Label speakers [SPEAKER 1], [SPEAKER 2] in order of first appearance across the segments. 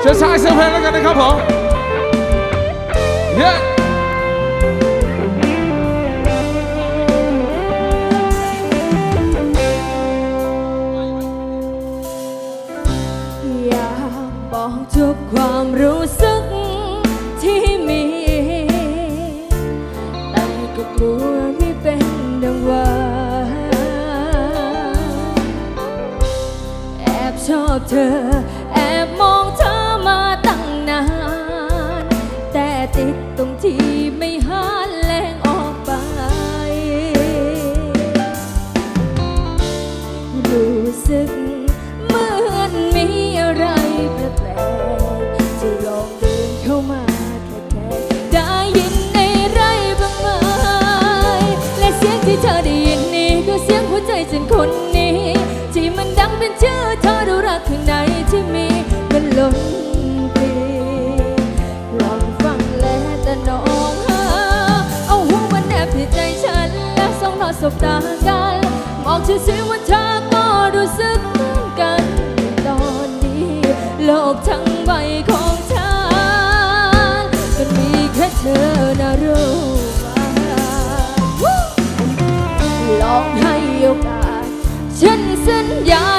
[SPEAKER 1] เชิญชายเสียงเพลงแล้วกันนะครับผมเย้
[SPEAKER 2] อยากบอกทุกความรู้สึกที่มี แต่ก็กลัวไม่เป็น อบชอบเธอ แอบมองเธอมาตั้งนาน แต่ติดตรงที่ไม่หันแรงออกไป รู้สึกเหมือนมีอะไรแปลกๆที่ลองเดินเข้ามาแค่ๆได้ยินในไรบ้างไหมและเสียงที่เธอได้ยินนี่ก็เสียงหัวใจฉันคน สบตากันมองฉันสิว่าเธอก็รู้สึกเหมือนกันตอนนี้โลกทั้งใบของฉันมันมีแค่เธอนะรู้ไหมลองให้โอกาสฉันสัญญา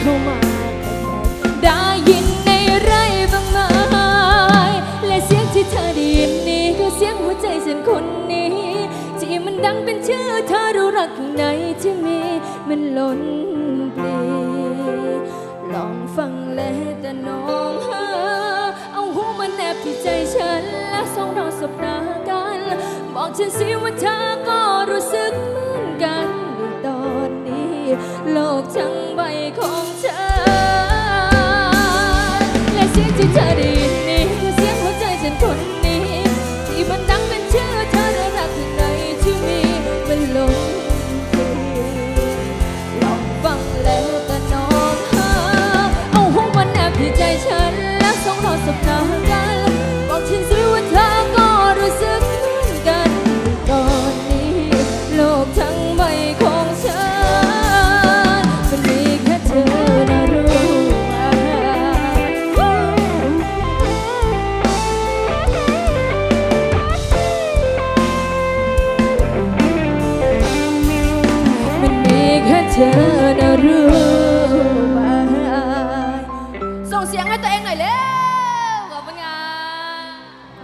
[SPEAKER 2] เข้ามาได้ยินในไรบ้างไหมและเสียงที่เธอได้ยินนี่ก็เสียงหัวใจฉันคนนี้ที่มันดังเป็นชื่อเธอรู้รักข้างในที่มีมันล้นปลีลองฟังและแต่น้องหาเอาหูมันแนบที่ใจฉันและส่องเราสบตากัน บอกฉันสิว่าเธอก็รู้สึกเหมือนกันในตอนนี้ โลกทั้ง ทั้งใบของฉันมันมีแค่เธอนะรู้ไหมมันมีแค่เธอนะรู้ไหมส่งเสียงให้ตัวเองหน่อยเร็ว